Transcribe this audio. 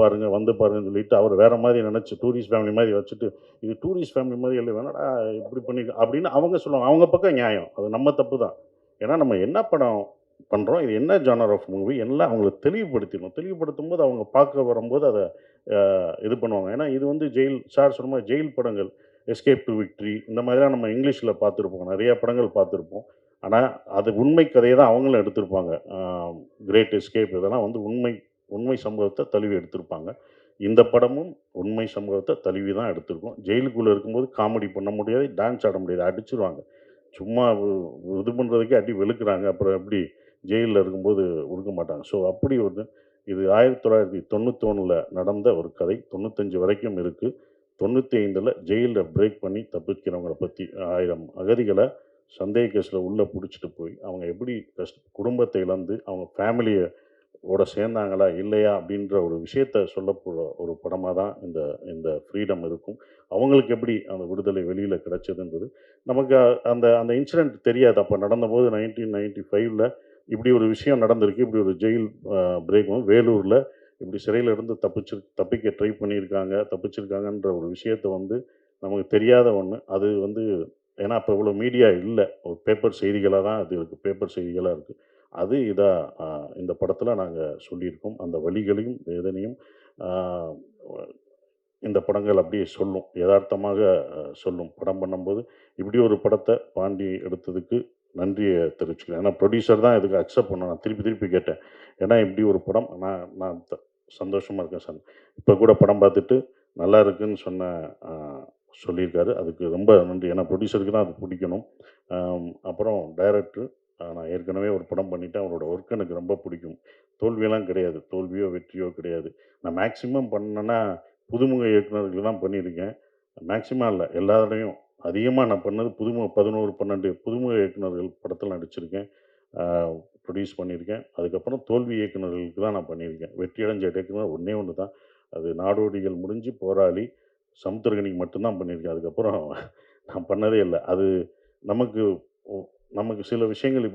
பாருங்கள் வந்து பாருங்கன்னு சொல்லிட்டு அவர் வேறு மாதிரி நினச்சி டூரிஸ்ட் ஃபேமிலி மாதிரி வச்சுட்டு இது டூரிஸ்ட் ஃபேமிலி மாதிரி இல்லை வேணாடா இப்படி பண்ணி அப்படின்னு அவங்க சொல்லுவாங்க. அவங்க பக்கம் நியாயம். அது நம்ம தப்பு தான். ஏன்னா நம்ம என்ன படம் பண்ணுறோம் இது என்ன ஜானர் ஆஃப் மூவி எல்லாம் அவங்கள தெளிவுபடுத்திடணும். தெளிவுபடுத்தும் போது அவங்க பார்க்க வரும்போது அதை இது பண்ணுவாங்க. ஏன்னா இது வந்து ஜெயில் சார் சொன்ன மாதிரி ஜெயில் படங்கள். எஸ்கேப் டு விக்ட்ரி இந்த மாதிரிலாம் நம்ம இங்கிலீஷில் பார்த்துருப்போம். நிறையா படங்கள் பார்த்துருப்போம். ஆனால் அது உண்மை கதையை தான் அவங்களும் எடுத்திருப்பாங்க. கிரேட் எஸ்கேப் இதெல்லாம் வந்து உண்மை உண்மை சம்பவத்தை தழுவி எடுத்திருப்பாங்க. இந்த படமும் உண்மை சம்பவத்தை தழுவி தான் எடுத்திருக்கோம். ஜெயிலுக்குள்ளே இருக்கும்போது காமெடி பண்ண முடியாது டான்ஸ் ஆட முடியாது அடிச்சிருவாங்க. சும்மா இது பண்ணுறதுக்கே அடி வெளுக்கிறாங்க அப்புறம் எப்படி ஜெயிலில் இருக்கும்போது கொடுக்க மாட்டாங்க. ஸோ அப்படி ஒரு இது ஆயிரத்தி தொள்ளாயிரத்தி தொண்ணூத்தொன்னில் நடந்த ஒரு கதை தொண்ணூத்தஞ்சு வரைக்கும் இருக்குது தொண்ணூற்றி ஐந்தில் ஜெயிலில் பிரேக் பண்ணி தப்பிக்கிறவங்களை பற்றி ஆயிரம் அகதிகளை சந்தேக கேஸில் உள்ளே பிடிச்சிட்டு போய் அவங்க எப்படி கஷ்ட குடும்பத்தை இழந்து அவங்க ஃபேமிலியை ஓட சேர்ந்தாங்களா இல்லையா அப்படின்ற ஒரு விஷயத்த சொல்ல ஒரு படமாக தான் இந்த இந்த ஃப்ரீடம் இருக்கும். அவங்களுக்கு எப்படி அந்த விடுதலை வெளியில் கிடச்சதுன்றது? நமக்கு அந்த அந்த இன்சிடெண்ட் தெரியாது. அப்போ நடந்தபோது நைன்டீன் நைன்டி ஃபைவ்ல இப்படி ஒரு விஷயம் நடந்திருக்கு. இப்படி ஒரு ஜெயில் பிரேக் வேலூரில் இப்படி சிறையில் இருந்து தப்பிச்சு தப்பிக்க ட்ரை பண்ணியிருக்காங்க. தப்பிச்சிருக்காங்கன்ற ஒரு விஷயத்தை வந்து நமக்கு தெரியாத ஒன்று அது வந்து ஏன்னா அப்போ இவ்வளோ மீடியா இல்லை. ஒரு பேப்பர் செய்திகளாக தான் அது இருக்குது பேப்பர் செய்திகளாக இருக்குது அது இதாக இந்த படத்தில் நாங்கள் சொல்லியிருக்கோம். அந்த வழிகளையும் வேதனையும் இந்த படங்கள் அப்படியே சொல்லும். யதார்த்தமாக சொல்லும். படம் பண்ணும்போது இப்படி ஒரு படத்தை பாண்டி எடுத்ததுக்கு நன்றியை தெரிவிச்சுக்கிறேன். ஏன்னா ப்ரொடியூசர் தான் இதுக்கு அக்செப்ட் பண்ண நான் திருப்பி திருப்பி கேட்டேன். ஏன்னா இப்படி ஒரு படம் நான் நான் சந்தோஷமாக இருக்கேன் சார். இப்போ கூட படம் பார்த்துட்டு நல்லா இருக்குன்னு சொன்ன சொல்லியிருக்காரு. அதுக்கு ரொம்ப நன்றி. ஏன்னா ப்ரொடியூசருக்கு தான் அது பிடிக்கணும். அப்புறம் டைரக்டர் நான் ஏற்கனவே ஒரு படம் பண்ணிவிட்டேன் அவரோட ஒர்க் எனக்கு ரொம்ப பிடிக்கும். தோல்வியெல்லாம் கிடையாது. தோல்வியோ வெற்றியோ கிடையாது. நான் மேக்ஸிமம் பண்ணேன்னா புதுமுக இயக்குநர்கள் தான் பண்ணியிருக்கேன். மேக்ஸிமம் இல்லை. எல்லா அதிகமாக நான் பண்ணது புதுமுக பதினோரு பன்னெண்டு புதுமுக இயக்குனர்கள் படத்தில் நடிச்சிருக்கேன். ப்ரொடியூஸ் பண்ணியிருக்கேன். அதுக்கப்புறம் தோல்வி இயக்குனர்களுக்கு தான் நான் பண்ணியிருக்கேன். வெற்றி அடைஞ்ச இயக்குனர் ஒன்றே ஒன்று தான். அது நாடோடிகள் முடிஞ்சு போராளி சமுத்திரகனிக்கு மட்டும்தான் பண்ணியிருக்கேன். அதுக்கப்புறம் நான் பண்ணதே இல்லை. அது நமக்கு நமக்கு சில விஷயங்கள் இப்படி